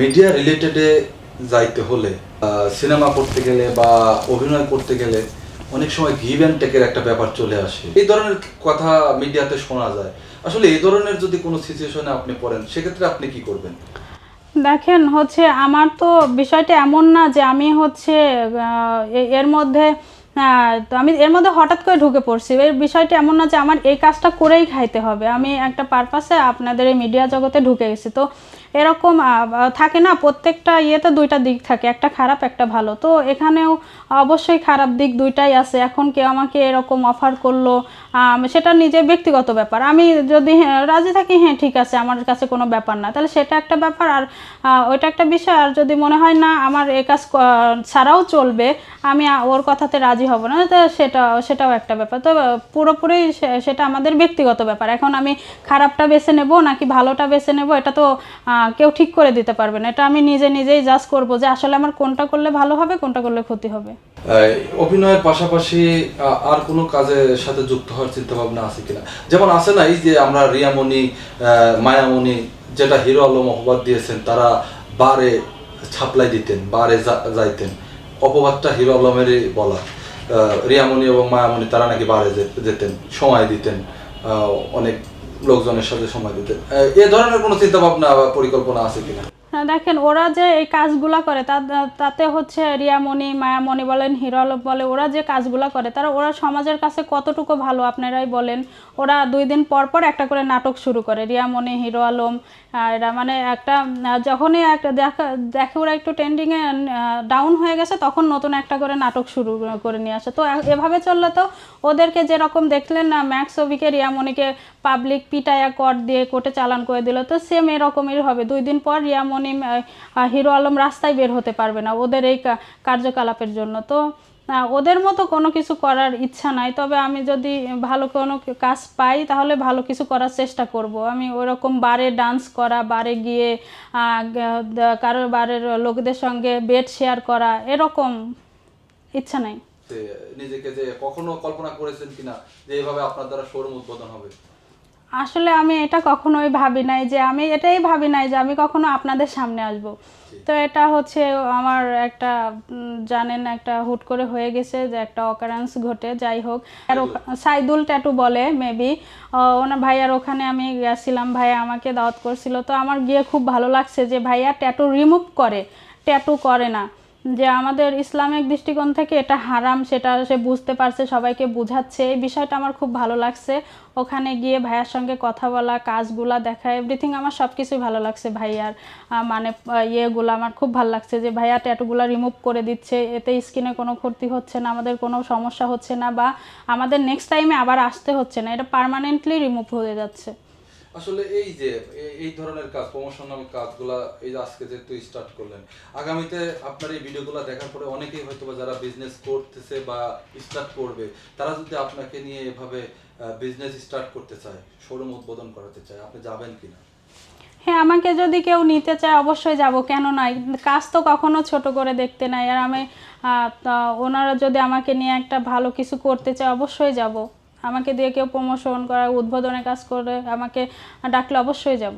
Media রিলেটেডে যাইতে হলে cinema করতে গেলে বা অভিনয় করতে গেলে অনেক সময় গিভ অ্যান্ড টেকের একটা ব্যাপার চলে আসে। এই ধরনের কথা মিডিয়াতে শোনা যায়। আসলে এই ধরনের যদি কোনো সিচুয়েশনে আপনি পড়েন, সেক্ষেত্রে আপনি কি করবেন? দেখেন, হচ্ছে আমার তো বিষয়টা এমন না যে আমি হচ্ছে এর মধ্যে তো আমি এর মধ্যে হঠাৎ করে ঢুকে পড়ছি। এর বিষয়টা এমন না যে আমার এই কাজটা করেই খাইতে হবে। আমি একটা পারপাসে আপনাদের এই মিডিয়া জগতে ঢুকে গেছি। তো এরকম থাকে না, প্রত্যেকটা ইয়েতে দুইটা দিক থাকে, একটা খারাপ, একটা ভালো। তো এখানেও অবশ্যই খারাপ দিক দুইটাই আছে। এখন কেউ আমাকে এরকম অফার করল সেটা নিজের ব্যক্তিগত ব্যাপার। আমি যদি হ্যাঁ, রাজি থাকি হ্যাঁ ঠিক আছে আমার কাছে কোনো ব্যাপার না। তাহলে সেটা একটা ব্যাপার। আর ওইটা একটা বিষয়। আর যদি মনে হয় না আমার এ কাজ ছাড়াও চলবে আমি ওর কথাতে রাজি হব না তো সেটা সেটাও একটা ব্যাপার। তো পুরোপুরি সেটা আমাদের ব্যক্তিগত ব্যাপার। এখন আমি খারাপটা বেছে নেব নাকি ভালোটা বেছে নেব এটা তো কেউ ঠিক করে দিতে পারবে না। এটা আমি নিজে নিজেই জাজ করব যে আসলে আমার কোনটা করলে ভালো হবে কোনটা করলে ক্ষতি হবে। অভিনয়ের পাশাপাশি আর কোনো কাজের সাথে যুক্ত হওয়ার চিন্তা ভাবনা আছে কিনা? যেমন আছে না, এই যে আমরা রিয়ামণি মায়ামণি, যেটা হিরো আলম অপবাদ দিয়েছেন, তারা বারে ছাপলাই দিতেন, বারে যাইতেন। অপবাদটা হিরো আলমেরই বলা রিয়ামণি এবং মায়ামণি, তারা নাকি বারে যেতেন, সময় দিতেন অনেক লোকজনের সাথে সময় দিতেন। এ ধরনের কোনো চিন্তা ভাবনা বা পরিকল্পনা আছে কিনা? দেখেন, ওরা যে এই কাজগুলা করে তাতে হচ্ছে রিয়ামণি, মায়ামণি বলেন হিরো আলম বলে, ওরা যে কাজগুলা করে, তারা, ওরা সমাজের কাছে কতটুকু ভালো আপনারাই বলেন? ওরা দুই দিন পর পর একটা করে নাটক শুরু করে, রিয়ামণি হিরো আলম এরা মানে একটা যখনই একটা দেখা, দেখে ওরা একটু ট্রেন্ডিংয়ে ডাউন হয়ে গেছে, তখন নতুন একটা করে নাটক শুরু করে নিয়ে আসে। তো এভাবে চললে তো ওদেরকে যেরকম দেখলেন না ম্যাক্স অভিকে, রিয়ামণিকে পাবলিক পিটায়া কর দিয়ে, কোর্টে চালান করে দিল, তো সেম এরকমই হবে। দুই দিন পর রিয়ামণি আহ, হিরো আলম রাস্তায় বের হতে পারবে না ওদের এই কার্যকলাপের জন্য। তো ওদের মতো কোনো কিছু করার ইচ্ছা নাই। তবে আমি যদি ভালো কোনো কাজ পাই তাহলে ভালো কিছু করার চেষ্টা করব। আমি ওরকম বারে ডান্স করা বারে গিয়ে কারোর বারের লোকদের সঙ্গে বেড শেয়ার করা এরকম ইচ্ছা নাই। নিজেকে যে কখনো কল্পনা করেছেন কিনা যে এইভাবে আপনার দ্বারা শোরুম উদ্বোধন হবে? আসলে আমি এটা কখনোই ভাবি নাই যে আমি এটাই ভাবি নাই যে আমি কখনো আপনাদের সামনে আসব। তো এটা হচ্ছে আমার একটা জানেন একটা হুট করে হয়ে গেছে যে একটা অকারেন্স ঘটে যাই হোক। আর ওখা- সাইদুল ট্যাটু বলে মেবি ওনার ভাইয়ার ওখানে আমি গেছিলাম ভাইয়া আমাকে দাওয়াত করছিল। তো আমার গিয়ে খুব ভালো লাগছে যে ভাইয়া ট্যাটু রিমুভ করে ট্যাটু করে না। যে আমাদের ইসলামিক দৃষ্টিকোণ থেকে এটা হারাম, সেটা সে বুঝতে পারছে, সবাইকে বুঝাচ্ছে। এই বিষয়টা আমার খুব ভালো লাগছে। ওখানে গিয়ে ভাইয়ার সঙ্গে কথা বলা, কাজগুলা দেখা এভরিথিং আমার সব কিছুই ভালো লাগছে ভাইয়ার। মানে ইয়েগুলো আমার খুব ভালো লাগছে যে ভাইয়া ট্যাটুগুলো রিমুভ করে দিচ্ছে, এতে স্কিনে কোনো ক্ষতি হচ্ছে না, আমাদের কোনো সমস্যা হচ্ছে না বা আমাদের নেক্সট টাইমে আবার আসতে হচ্ছে না, এটা পার্মানেন্টলি রিমুভ হয়ে যাচ্ছে। আসলে এই যে এই ধরনের কাজ প্রমোশনাল কাজগুলা, এই যে আজকে যেহেতু স্টার্ট করলেন, আগামীতে আপনার এই ভিডিওগুলো দেখার পরে অনেকেই হয়তো বা যারা বিজনেস করতেছে বা স্টার্ট করবে, তারা যদি আপনাকে নিয়ে এভাবে বিজনেস স্টার্ট করতে চায় শোরুম উদ্বোধন করাতে চায়, আপনি যাবেন কিনা? হ্যাঁ আমাকে যদি কেউ নিতে চায়, অবশ্যই যাব। কেন নয় কাজ তো কখনো ছোট করে দেখতে নাই। আর আমি ওনারা যদি আমাকে নিয়ে একটা ভালো কিছু করতে চায়, অবশ্যই যাব। আমাকে দিয়ে কেউ প্রমোশন করা উদ্বোধনের কাজ করে আমাকে ডাকলে অবশ্যই যাব।